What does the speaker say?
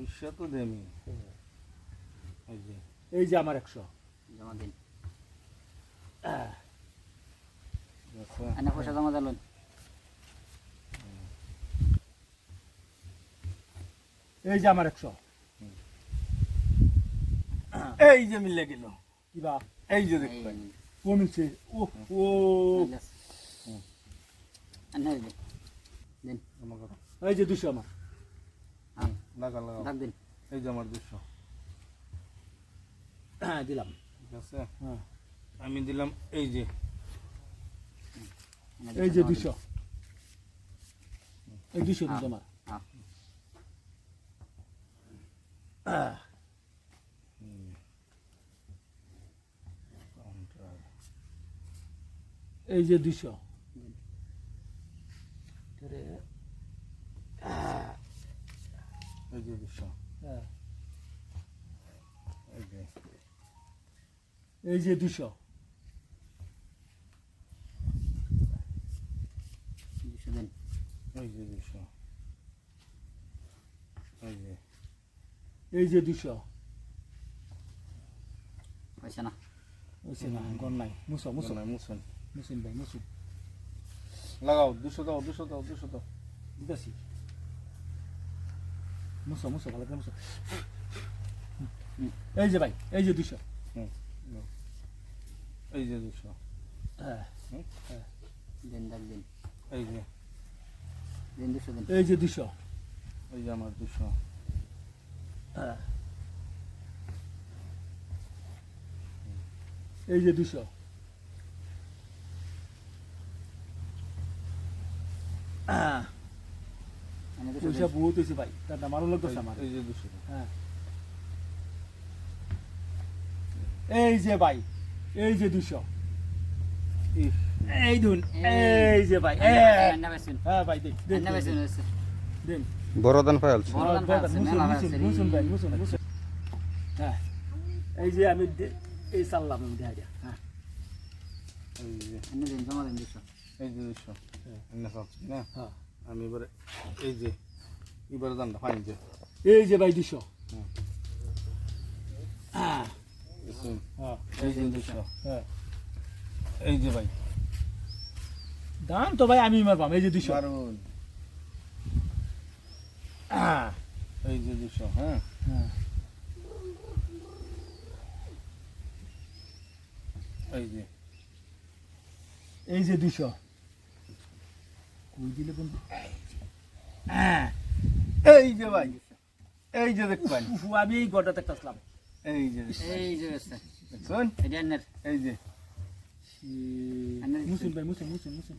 পয়সা তো দেমি এই যে। এই যে আমার একশো। জমা দিন। আছে পয়সা জমা দিলেন এই যে আমার একশো। এই যে মিলে গেল। কিবা এই যে দেখবেন। কমিছে। ও। ও এনে দিন। দিন। জমা করো এই যে দুশো আমার। হ্যাঁ লাগা লাগা ডাক দিন। এই যে আমার দুশো। হ্যাঁ দিলাম। ঠিক আছে? হ্যাঁ। আমি দিলাম এই যে। এই যে দুশো। এই দুশো দিন কাউন্টার এই যে দুশো। এই যে দুশো হ্যাঁ, এই যে এই যে দুশো। দুশো দিন। এই যে দুশো। এই যে। এই যে দুশো। পয়সা না। হয়েছে না গণ নাই। মুসো মুসো মুসুন মুসুন ভাই মুসুন লাগাও দুশো দাও দুশো দাও দুশো দাও। দিতেছি মুসো মুসো ভালো করে মুসো এই যে ভাই এই যে দুশো। এই যে দুশো। হ্যাঁ। দিন ডাক দিন। এই যে। দিন দুশো দিন। এই যে দুশো। এই যে আমার দুশো। হ্যাঁ। এই যে দুশো। হ্যাঁ। পয়সা বহুত হয়েছে ভাই তার নাম আরও আমার। এই যে দুশো হ্যাঁ। এই যে ভাই এই যে দুশো। এই ধুন এই। যে ভাই হ্যাঁ ভাই দেখ দেখ বড়দান মুসুন, মুসুন। হ্যাঁ এই যে আমি দে- এই সাল্লাম আমি দেখা যায় হ্যাঁ। এই যে জমা দিন দুশো। এই যে দুশো। হ্যাঁ। না? হ্যাঁ। আমি এবারে এই যে এবারে দানটা ফাইন যে। এই যে ভাই দুশো। হ্যাঁ। হ্যাঁ। এই যে দুশো। হ্যাঁ। এই যে ভাই। দাম তো ভাই আমি মারবাম এই যে দুশো। হ্যাঁ। এই যে দুশো হ্যাঁ। হ্যাঁ। এই যে। এই যে দুশো। কই দিলে বন্ধু? হ্যাঁ। এই যে ভাই এই যে দেখবেন আমি এই গড়টা দেখতে আসলাম। এই যে এই যে দেখছেন এটা এনের এই যে। মুসুন ভাই মুসুন মুসুন মুসুন।